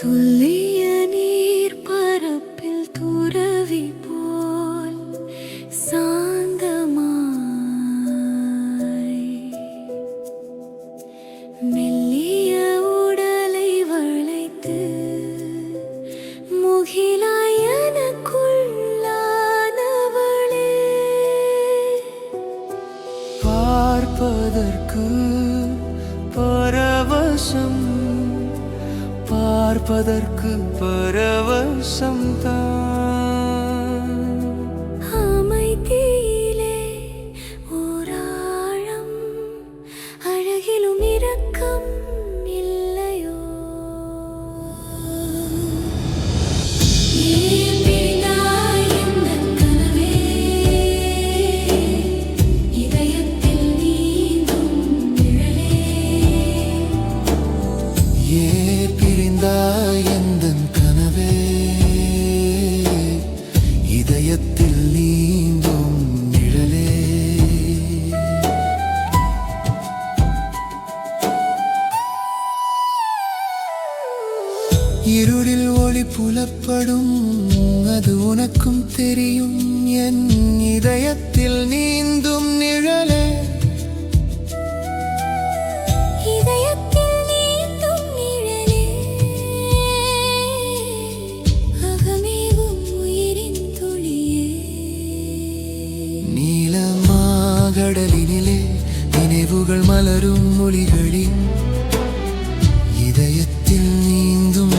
துல்லிய நீர் பரப்பில் துறவி போல் சாந்தமாய். மெல்லிய உடலை வளைத்து முகிலாய் எனக்குள்ளானவளே பார்ப்பதற்கு பரவசம் பார்ப்பதற்கு பரவசம்தான். புலப்படும். அது உனக்கும் தெரியும். என் இதயத்தில் நீந்தும் நிழலே. இதயத்தில் நீந்தும் நிழலே. அகமேவும் உயிரின் துளியே. நீலமாகடலினிலே நினைவுகள் மலரும் மொழிகளின் இதயத்தில் நீந்தும்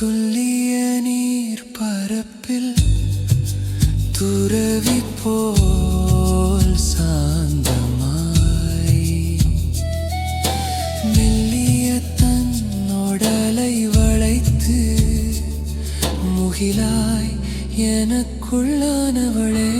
துல்லிய நீர் பரப்பில் துறவி போல் சாந்தமாய். மெல்லிய தன்னோடலை வளைத்து முகிலாய் எனக்குள்ளானவளே.